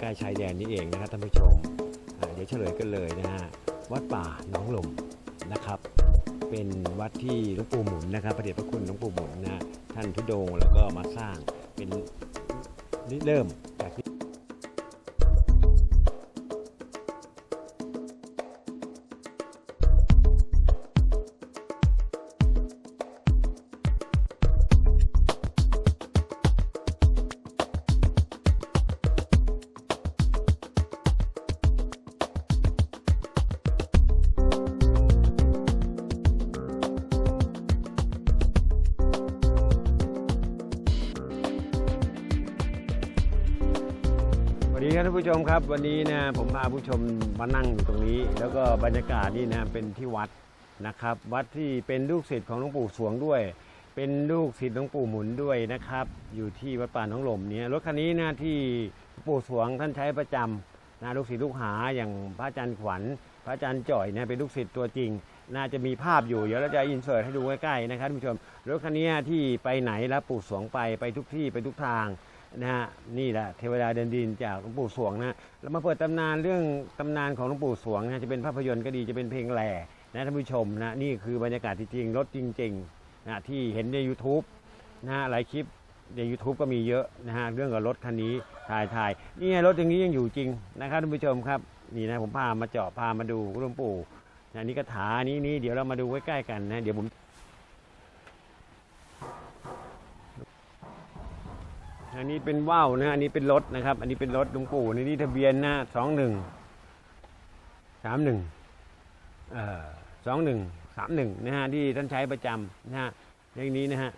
ใกล้ชายแดนนี่เองนะครับท่านผู้ชมเดี๋ยวเฉลยกันเลยนะฮะวัดป่าหนองลมนะครับ เป็นวัดที่หลวงปู่หมุนนะครับพระเดชพระคุณหลวงปู่หมุนนะท่านทุดงแล้วก็มาสร้างเป็นริเริ่ม ผู้ชมครับวันนี้นะผมพาผู้ชมมานั่งอยู่ตรงนี้ แล้วก็บรรยากาศนี่นะเป็นที่วัดนะครับ วัดที่เป็นลูกศิษย์ของหลวงปู่สวงด้วย เป็นลูกศิษย์หลวงปู่หมุนด้วยนะครับ อยู่ที่วัดป่าหนองลมเนี่ยรถคันนี้นะที่ปู่สวงท่านใช้ประจำนะลูกศิษย์ลูกหาอย่างพระอาจารย์ขวัญ พระอาจารย์จ่อยนะเป็นลูกศิษย์ตัวจริง น่าจะมีภาพอยู่เดี๋ยวเราจะอินเสิร์ตให้ดูใกล้ๆนะครับท่านผู้ชมรถคันนี้ที่ไปไหนแล้วปู่สวงไปไปทุกที่ไปทุกทาง นะฮะนี่แหละเทวดาเดินดินจากหลวงปู่สวงนะเรามาเปิดตำนานเรื่องตำนานของหลวงปู่สวงนะจะเป็นภาพยนตร์ก็ดีจะเป็นเพลงแหล่นะท่านผู้ชมนะนี่คือบรรยากาศจริงรถจริงๆนะที่เห็นใน YouTube นะฮะหลายคลิปใน YouTube ก็มีเยอะนะฮะเรื่องกับรถคันนี้ถ่ายถ่ายนี่ไงรถอย่างนี้ยังอยู่จริงนะครับท่านผู้ชมครับนี่นะผมพามาเจาะพามาดูหลวงปู่นะนี่กระถานี้นี่เดี๋ยวเรามาดูใกล้ๆกันนะเดี๋ยวผม อันนี้เป็นว่าวนะอันนี้เป็นรถนะครับ อันนี้เป็นรถหลวงปู่ในนี้ทะเบียนหน้าสองหนึ่งสามหนึ่งเอ่อสองหนึ่งสามหนึ่งนะฮะที่ท่านใช้ประจำนะฮะเลขนี้นะฮะ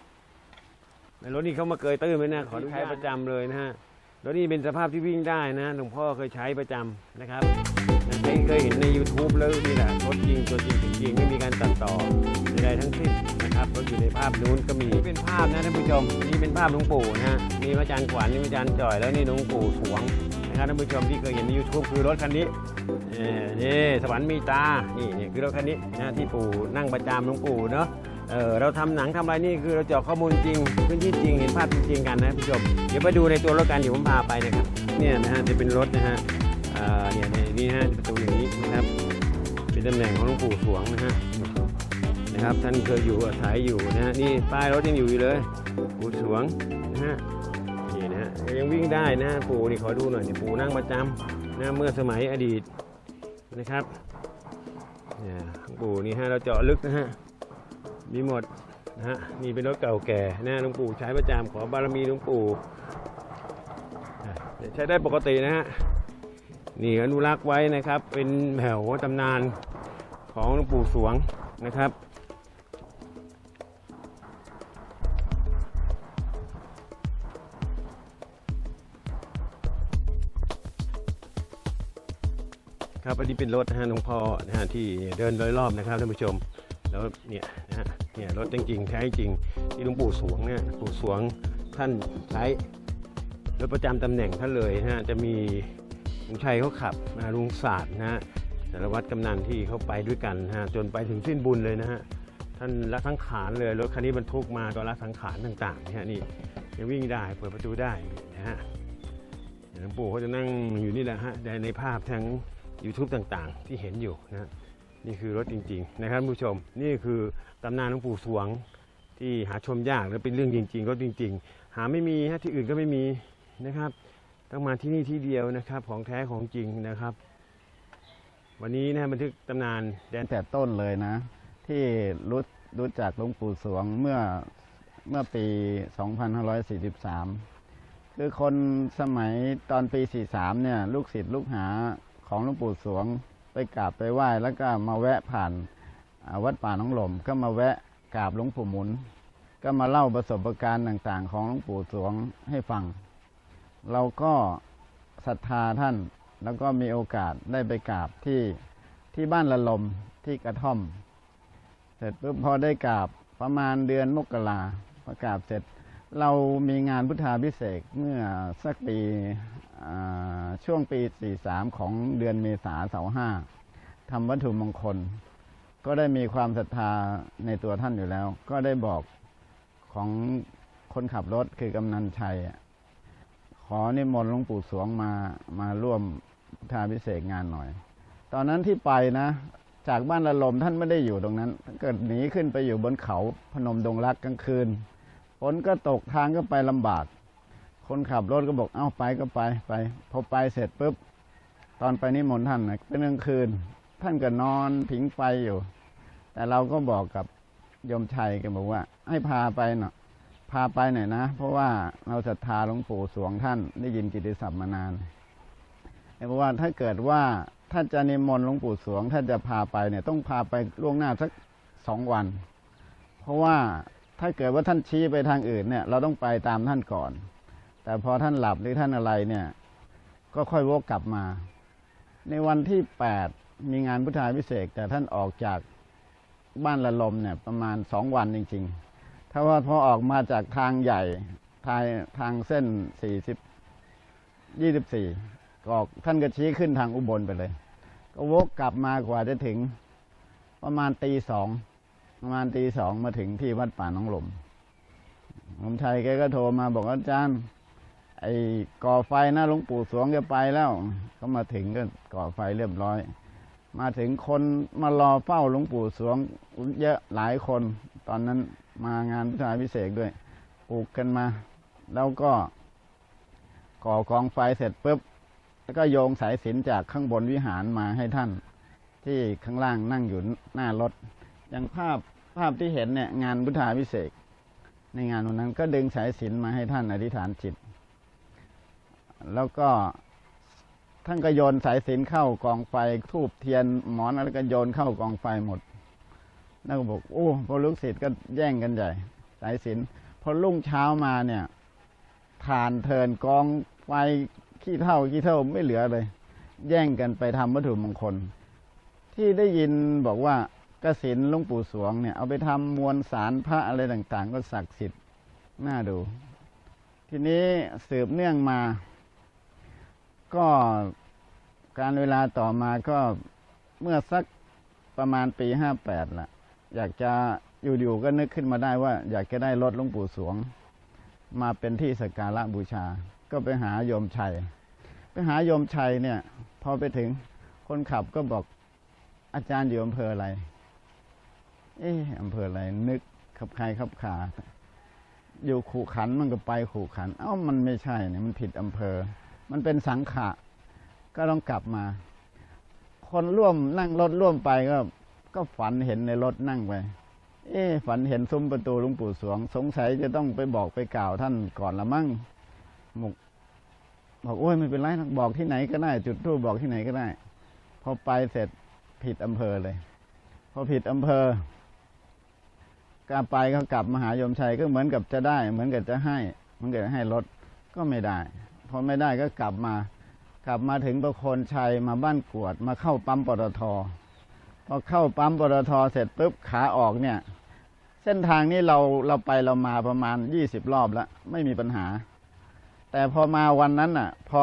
รถนี้เขามาเกยตื้นไว้นะขอใช้ประจำเลยนะฮะรถนี้เป็นสภาพที่วิ่งได้นะหลวงพ่อเคยใช้ประจำนะครับเคยเคยเห็นใน YouTube แล้วนี่แหละรถจริงตัวจริงจริงไม่มีการตัดต่อใดๆทั้งสิ้น นะครับรถอยู่ในภาพนู้นก็มีนี่เป็นภาพนะท่านผู้ชมนี่เป็นภาพหลวงปู่นะฮะนี่พระอาจารย์ขวัญนี่พระอาจารย์จ่อยแล้วนี่หลวงปู่สวงนะครับท่านผู้ชมที่เคยเห็นใน YouTube คือรถคันนี้เออนี่สวรรค์มีตานี่นี่คือรถคันนี้นะที่ปู่นั่งประจำหลวงปู่เนาะเออเราทำหนังทำอะไรนี่คือเราเจาะข้อมูลจริงพื้นที่จริงเห็นภาพจริงๆกันนะท่านผู้ชมเดี๋ยวไปดูในตัวรถกันเดี๋ยวผมพาไปนะครับเนี่ยนะฮะจะเป็นรถนะฮะเอ่อเนี่ยเนี่ยนี่ฮะประตูอย่างนี้นะครับ เป็นตำแหน่งของหลวงปู่สวงนะฮะ นะครับ ท่านเคยอยู่อาศัยอยู่นะฮะนี่ป้ายรถยังอยู่อยู่เลยปู่สวงนะฮะนี่นะฮะยังวิ่งได้นะปู่นี่ขอดูหน่อยนี่ปู่นั่งประจำนะเมื่อสมัยอดีตนะครับเนี่ยปู่นี่ฮะเราเจาะลึกนะฮะมีหมดนะฮะนี่เป็นรถเก่าแก่นะหลวงปู่ใช้ประจำขอบารมีหลวงปู่ใช้ได้ปกตินะฮะนี่อนุรักษ์ไว้นะครับเป็นแถวตำนานของหลวงปู่สวงนะครับ อันนี้เป็นรถนะฮะหลวงพ่อนะฮะที่เดินโดยรอบนะครับท่านผู้ชม แล้วเนี่ยนะฮะเนี่ยรถจริงๆใช้จริงที่หลวงปู่สวงเนี่ยปู่สวงท่านใช้รถประจำตำแหน่งท่านเลยนะฮะจะมีลุงชัยเขาขับนะลุงศาสตร์นะฮะสารวัตรกำนันที่เขาไปด้วยกันนะฮะจนไปถึงสิ้นบุญเลยนะฮะท่านละสังขารเลยรถคันนี้บรรทุกมาตอนละสังขารต่างๆนะฮะนี่ยังวิ่งได้เปิดประตูได้นะฮะหลวงปู่เขาจะนั่งอยู่นี่แหละฮะในภาพทั้ง YouTube ต่างๆ ที่เห็นอยู่นะนี่คือรถจริงๆ นะครับผู้ชม นี่คือตำนานหลวงปู่สวงที่หาชมยากและเป็นเรื่องจริง ๆ รถจริง ๆ หาไม่มีฮะที่อื่นก็ไม่มีนะครับต้องมาที่นี่ที่เดียวนะครับ ของแท้ของจริงนะครับ วันนี้นะบันทึกตำนานแดนตั้งแต่ต้นเลยนะ ที่รู้รู้จักหลวงปู่สวงเมื่อเมื่อปี 2543 คือคนสมัยตอนปี 43 เนี่ย ลูกศิษย์ลูกหา ของหลวงปู่สวงไปกราบไปไหว้แล้วก็มาแวะผ่านวัดป่าหนองหล่มก็มาแวะกราบหลวงปู่หมุน ก็มาเล่าประสบการณ์ต่าง ๆ ของหลวงปู่สวงให้ฟัง เราก็ศรัทธาท่านแล้วก็มีโอกาสได้ไปกราบที่ที่บ้านละลมที่กระท่อม เสร็จปุ๊บพอได้กราบประมาณเดือนมกราพอกราบเสร็จ เรามีงานพุทธาพิเศษเมื่อสักปีช่วงปี 43 ของเดือนเมษาเสาห้าทำวัตถุมงคล ก็ได้มีความศรัทธาในตัวท่านอยู่แล้ว ก็ได้บอกของคนขับรถคือกำนันชัยอะขอนิมนต์หลวงปู่สวงมามาร่วมพุทธาพิเศษงานหน่อย ตอนนั้นที่ไปนะ จากบ้านละลมท่านไม่ได้อยู่ตรงนั้น เกิดหนีขึ้นไปอยู่บนเขาพนมดงรักกลางคืน ฝนก็ตกทางก็ไปลำบาก คนขับรถก็บอกเอ้าไปก็ไปไป พอไปเสร็จปุ๊บ ตอนไปนิมนต์ท่านนะเป็นกลางคืน ท่านก็นอนผิงไฟอยู่ แต่เราก็บอกกับยมชัยกันบอกว่า ให้พาไปหน่อยพาไปหน่อยนะ เพราะว่าเราศรัทธาหลวงปู่สวงท่านได้ยินกิตติศัพท์มานานเพราะว่าถ้าเกิดว่าถ้าจะนิมนต์หลวงปู่สวง ถ้าจะพาไปเนี่ย ต้องพาไปล่วงหน้าสักสองวัน เพราะว่า ถ้าเกิดว่าท่านชี้ไปทางอื่นเนี่ย เราต้องไปตามท่านก่อน แต่พอท่านหลับหรือท่านอะไรเนี่ย ก็ค่อยวกกลับมา ในวันที่แปดมีงานพุทธาพิเศษแต่ท่านออกจากบ้านละลมเนี่ย ประมาณสองวันจริง ๆ ถ้าว่าพอออกมาจากทางใหญ่ทางทางเส้นสี่สิบยี่สิบสี่ออกท่านก็ชี้ขึ้นทางอุบลไปเลย ก็วกกลับมากว่าจะถึงประมาณตีสอง ประมาณตีสองมาถึงที่วัดป่าน้องหลมหลวงชัยแกก็โทรมาบอกว่าอาจารย์ ไอ้ก่อไฟนะหลวงปู่สวงแกไปแล้ว ก็มาถึงก็ก่อไฟเรียบร้อย มาถึงคนมารอเฝ้าหลวงปู่สวง เยอะหลายคน ตอนนั้นมางานพุทธาพิเศษด้วยปลูกกันมา แล้วก็ก่อกองไฟเสร็จปุ๊บ แล้วก็โยงสายสินจากข้างบนวิหารมาให้ท่าน ที่ข้างล่างนั่งอยู่หน้ารถ อย่างภาพภาพที่เห็นเนี่ยงานพุทธาพิเศษในงานวันนั้นก็ดึงสายสิญจนมาให้ท่านอธิษฐานจิต แล้วก็ท่านก็โยนสายสิญจนเข้ากองไฟทูบเทียนหมอนแล้วก็โยนเข้ากองไฟหมดแล้วก็บอกโอ้พอลูกศิษย์ก็แย่งกันใหญ่ สายสิญจนพอรุ่งเช้ามาเนี่ยทานเทินกองไฟขี้เท่าขี้เท่าไม่เหลือเลย แย่งกันไปทำวัตถุมงคล ที่ได้ยินบอกว่า กสินหลวงปู่สวงเนี่ยเอาไปทำมวลสารพระอะไรต่าง ๆ ก็ศักดิ์สิทธิ์น่าดู ทีนี้สืบเนื่องมา ก็การเวลาต่อมาก็เมื่อสักประมาณปีห้าแปดละอยากจะอยู่ๆก็นึกขึ้นมาได้ว่า อยากจะได้รถหลวงปู่สวง มาเป็นที่สักการะบูชา ก็ไปหาโยมชัย ไปหาโยมชัยเนี่ย พอไปถึงคนขับก็บอกอาจารย์อยู่อำเภออะไร เอ๊ะอำเภออะไรนึกขับใครขับขาอยู่ขู่ขันมันก็ไปขู่ขัน เอ้ามันไม่ใช่เนี่ยมันผิดอำเภอ มันเป็นสังขะ ก็ต้องกลับมา คนร่วมนั่งรถร่วมไปก็ ก็ฝันเห็นในรถนั่งไป เอ๊ฝันเห็นซุ้มประตูหลวงปู่สวง สงสัยจะต้องไปบอกไปกล่าวท่านก่อนละมั้งหมกบอกโอ้ยไม่เป็นไรบอกที่ไหนก็ได้ จุดทูบบอกที่ไหนก็ได้ พอไปเสร็จผิดอำเภอเลย พอผิดอำเภอ กลับไปเขากลับมาหาโยมชัยก็เหมือนกับจะได้ เหมือนกับจะให้เหมือนกับให้รถก็ไม่ได้พอไม่ได้ก็กลับมา กลับมาถึงประโคนชัยมาบ้านกวด มาเข้าปั๊มปตทพอเข้าปั๊มปตทเสร็จปุ๊บขาออกเนี่ย เส้นทางนี้เราเราไปเรามาประมาณยี่สิบรอบแล้วไม่มีปัญหา แต่พอมาวันนั้นน่ะ พอ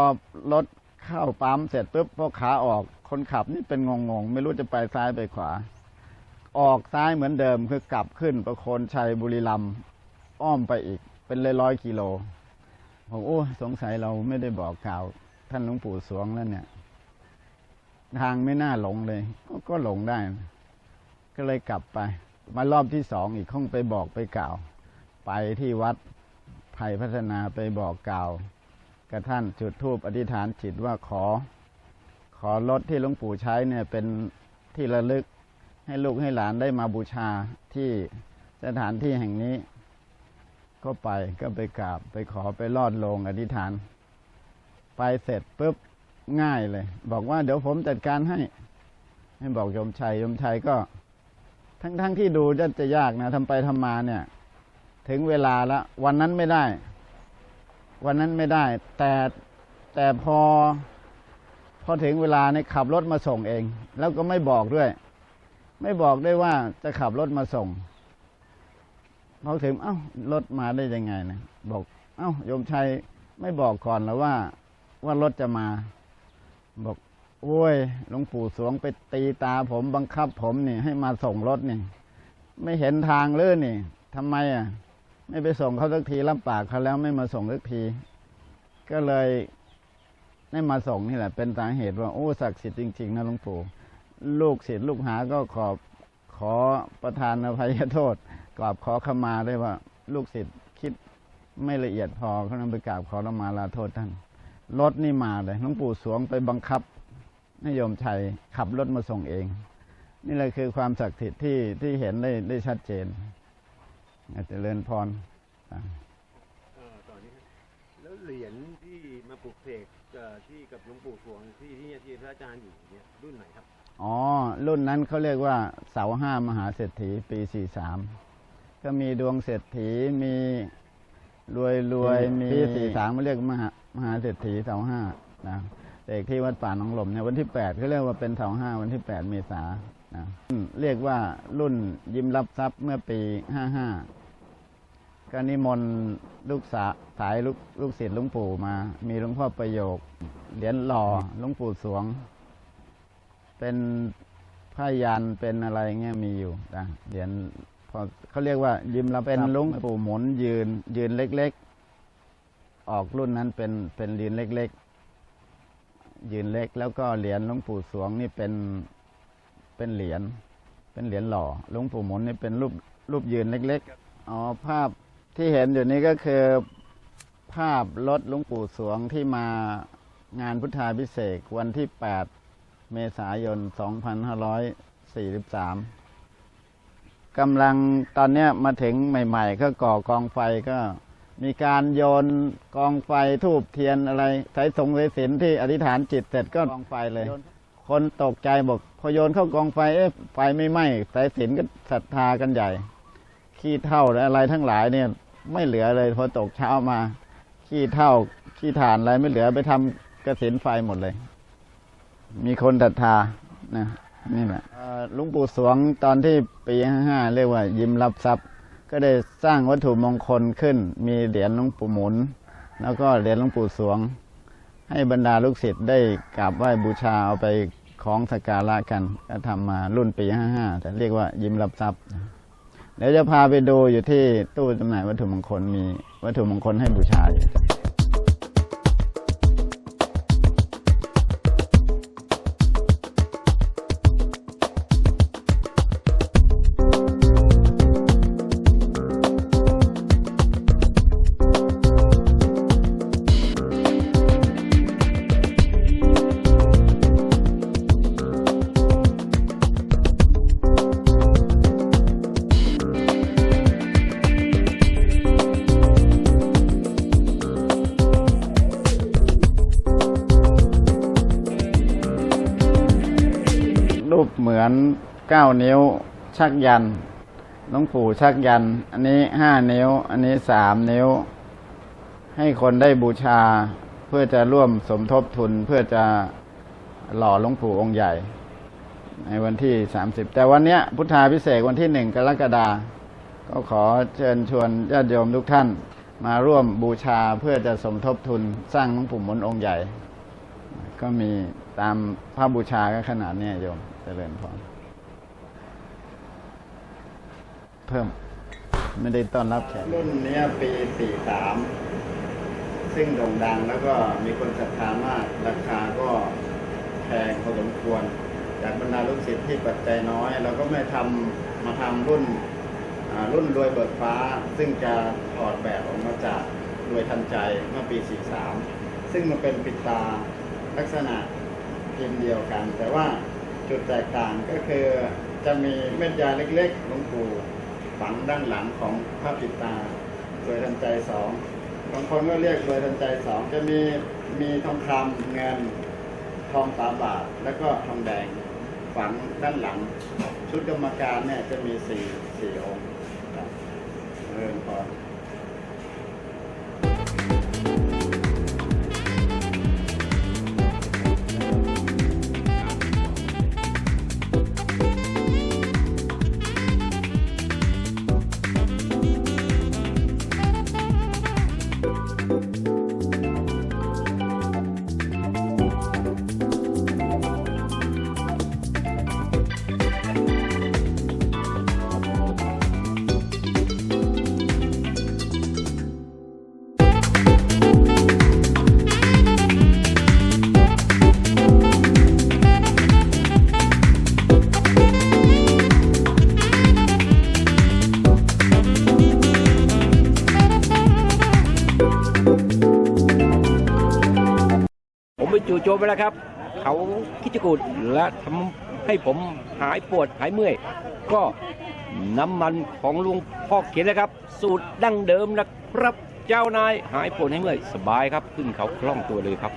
รถเข้าปั๊มเสร็จปุ๊บพอขาออกคนขับนี่เป็นงงๆไม่รู้จะไปซ้ายไปขวา ออกซ้ายเหมือนเดิมคือกลับขึ้นประโคนชัยบุรีรัมอ้อมไปอีก เป็นเลยร้อยกิโลผมโอ้สงสัยเราไม่ได้บอกกล่าว ท่านหลวงปู่สวงแล้วเนี่ย ทางไม่น่าหลงเลยก็ก็หลงได้ ก็เลยกลับไป มารอบที่สองอีกคงไปบอกไปกล่าว ไปที่วัดไผ่พัฒนาไปบอกกล่าวกับท่านจุดธูปอธิษฐานจิตว่าขอ ขอรถที่หลวงปู่ใช้เนี่ยเป็นที่ระลึก ให้ลูกให้หลานได้มาบูชาที่สถานที่แห่งนี้ ก็ไปก็ไปกราบไปขอไปลอดลงอธิษฐาน ไปเสร็จปุ๊บง่ายเลย บอกว่าเดี๋ยวผมจัดการให้ ให้บอกยมชัยยมชัยก็ ทั้งทั้งที่ดูจะจะยากนะทำไปทำมาเนี่ย ถึงเวลาแล้ววันนั้นไม่ได้ วันนั้นไม่ได้ แต่แต่พอพอถึงเวลาเนี่ยขับรถมาส่งเอง แล้วก็ไม่บอกด้วย ไม่บอกได้ว่าจะขับรถมาส่งพอถึงเอ้ารถมาได้ยังไงนะบอก เอ้าโยมชัยไม่บอกก่อนแล้วว่า ว่ารถจะมา บอกโอ้ยหลวงปู่สวงไปตีตาผมบังคับผมนี่ ให้มาส่งรถนี่ ไม่เห็นทางเลยนี่ทำไมอะ ไม่ไปส่งเขาสักทีรับปากเขาแล้วไม่มาส่งสักที ก็เลยได้มาส่งนี่แหละ เป็นสาเหตุว่าโอ้ศักดิ์สิทธิ์จริงๆนะหลวงปู่ ลูกศิษย์ลูกหาก็ขอบขอประทานอภัยโทษกราบขอขมาด้วยว่า ลูกศิษย์คิดไม่ละเอียดพอเขานำไปกราบขอละมาลาโทษท่านรถนี่มาเลยหลวงปู่สวงไปบังคับนโยมชัยขับรถมาส่งเอง นี่แหละคือความศักดิ์สิทธิ์ที่ที่เห็นได้ได้ชัดเจนอาจจะเริญพรเออต่อนี้ครับแล้วเหรียญที่มาปลุกเสกที่กับหลวงปู่สวงที่ที่นี่ที่พระอาจารย์อยู่เนี่ยรุ่นไหนครับ อ๋อ รุ่นนั้นเขาเรียกว่าเสาห้ามหาเศรษฐีปี43ก็มีดวงเศรษฐีมีรวยรวยมีปี43มาเรียกมหามหาเศรษฐีเสาห้านะเด็กที่วัดป่าหนองหลมเนี่ยวันที่8เขาเรียกว่าเป็นเสาห้าวันที่8เมษายนนะเรียกว่ารุ่นยิ้มรับทรัพย์เมื่อปี55ก็นิมนต์ลูกสาสายลูกลูกศิษย์หลุงปู่มา มีหลวงพ่อประโยคเหรียญหล่อหลวงปู่สวง เป็นผ้ายันเป็นอะไรเงี้ยมีอยู่นะเหรียญพอเขาเรียกว่า ยิมเรับเป็นลุงปู่หมุนยืน ยืนเล็กๆ ออกรุ่นนั้นเป็นเป็นเหรียญเล็กๆ ยืนเล็ก แล้วก็เหรียญหลวงปู่สวงนี่เป็นเป็นเหรียญเป็นเหรียญหล่อหลวงปู่หมุนนี่เป็นรูปรูปยืนเล็กๆอ๋อภาพที่เห็นอยู่นี้ก็คือภาพรถหลวงปู่สวงที่มางานพุทธาพิเศษวันที่8 เมษายน 2543กำลังตอนนี้มาถึงใหม่ ๆ ก็ก่อกองไฟก็มีการโยนกองไฟทูบเทียนอะไรสายสงสายสินที่อธิษฐานจิตเสร็จก็กองไฟเลย คนตกใจบอกพอโยนเข้ากองไฟเอ๊ะไฟไม่ไหม้สายสินก็ศรัทธากันใหญ่ ขี้เท่าและอะไรทั้งหลายเนี่ยไม่เหลือเลยพอตกเช้ามา ขี้เท่าขี้ฐานอะไรไม่เหลือไปทำกระสินไฟหมดเลย มีคนศรัทธานะนี่แหละลุงปู่สวงตอนที่ปีห้าเรียกว่า ยิ้มรับทรัพย์ ก็ได้สร้างวัตถุมงคลขึ้น มีเหรียญหลวงปู่หมุน แล้วก็เหรียญหลวงปู่สวง ให้บรรดาลูกศิษย์ได้กราบไหว้บูชาเอาไปของสกการะกันก็ทำมารุ่นปีห้าห้าแต่เรียกว่ายิ้มรับทรัพย์เดี๋ยวจะพาไปดูอยู่ที่ตู้จำหน่ายวัตถุมงคลมีวัตถุมงคลให้บูชาอยู่ อนเก้านิ้วชักยันหลวงปู่ชักยัน อันนี้ห้านิ้ว อันนี้สามนิ้ว ให้คนได้บูชาเพื่อจะร่วมสมทบทุนเพื่อจะหล่อหลวงปู่องค์ใหญ่ ในวันที่สามสิบแต่วันนี้พุทธาพิเศษวันที่หนึ่งกรกฎาก็ขอเชิญชวนญาติโยมทุกท่านมาร่วมบูชาเพื่อจะสมทบทุนสร้างหลวงปู่มนองค์ใหญ่ ก็มี ตามพระบูชาก็ขนาดเนี้ยโยมจเจริญพรเพิ่ม ไม่ได้ต้อนรับแขกรุ่นนี้ปี43ซึ่งโด่งดังแล้วก็มีคนศรัทธามาก ราคาก็แพงพอสมควร จากบรรดาลูกศิษย์ที่ปัจจัยน้อย เราก็ไม่ทำมาทำรุ่นรุ่นรวยเบิกฟ้า ซึ่งจะถอดแบบออกมาจากรวยทันใจเมื่อปี 43 ซึ่งมันเป็นปิดตาลักษณะ พิมพ์เดียวกัน แต่ว่าจุดแตกต่างก็คือจะมีเม็ดยาเล็กๆหลวงปู่ฝังด้านหลังของพระปิดตารวยทันใจสองบางคนก็เรียกรวยทันใจสองจะมีมีทองคำเงินทองฝาบาทแล้วก็ทองแดงฝังด้านหลัง ชุดกรรมการเนี่ยจะมีสี่สี่องค์เริ่มพอ จู่โจมไปแล้วครับ เขาคิดจกูดและทำให้ผมหายปวดหายเมื่อย ก็น้ำมันของลุงพ่อเขียนนะครับ สูตรดั้งเดิมนะครับ เจ้านายหายปวดหายเมื่อย สบายครับ ขึ้นเขาคล่องตัวเลยครับ